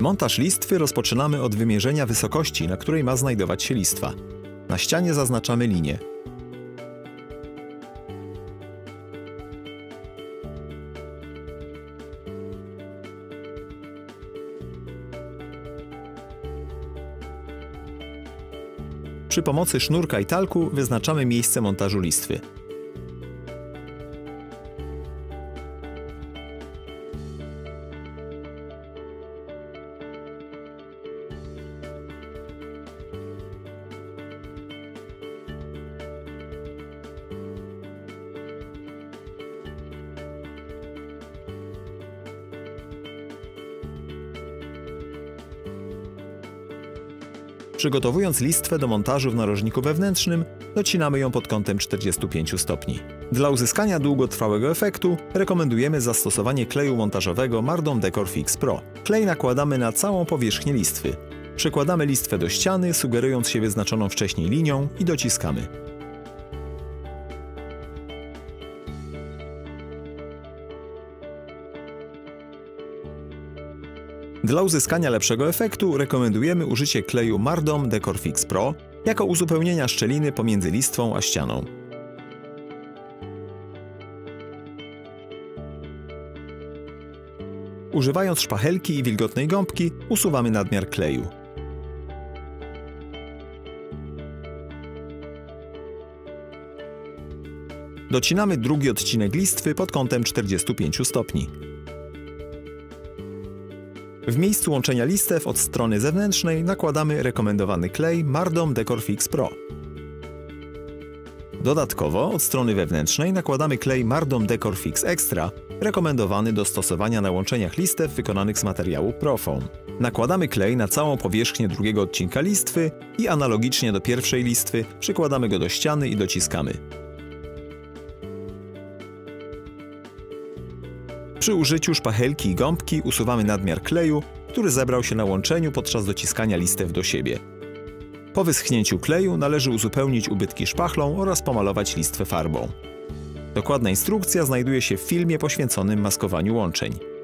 Montaż listwy rozpoczynamy od wymierzenia wysokości, na której ma znajdować się listwa. Na ścianie zaznaczamy linię. Przy pomocy sznurka i talku wyznaczamy miejsce montażu listwy. Przygotowując listwę do montażu w narożniku wewnętrznym, docinamy ją pod kątem 45 stopni. Dla uzyskania długotrwałego efektu rekomendujemy zastosowanie kleju montażowego Mardon Decor Fix Pro. Klej nakładamy na całą powierzchnię listwy. Przykładamy listwę do ściany, sugerując się wyznaczoną wcześniej linią i dociskamy. Dla uzyskania lepszego efektu rekomendujemy użycie kleju Mardom Decor Fix Pro jako uzupełnienia szczeliny pomiędzy listwą a ścianą. Używając szpachelki i wilgotnej gąbki usuwamy nadmiar kleju. Docinamy drugi odcinek listwy pod kątem 45 stopni. W miejscu łączenia listew od strony zewnętrznej nakładamy rekomendowany klej Mardom Decor Fix Pro. Dodatkowo od strony wewnętrznej nakładamy klej Mardom Decor Fix Extra, rekomendowany do stosowania na łączeniach listew wykonanych z materiału Profoam. Nakładamy klej na całą powierzchnię drugiego odcinka listwy i analogicznie do pierwszej listwy przykładamy go do ściany i dociskamy. Przy użyciu szpachelki i gąbki usuwamy nadmiar kleju, który zebrał się na łączeniu podczas dociskania listew do siebie. Po wyschnięciu kleju należy uzupełnić ubytki szpachlą oraz pomalować listwę farbą. Dokładna instrukcja znajduje się w filmie poświęconym maskowaniu łączeń.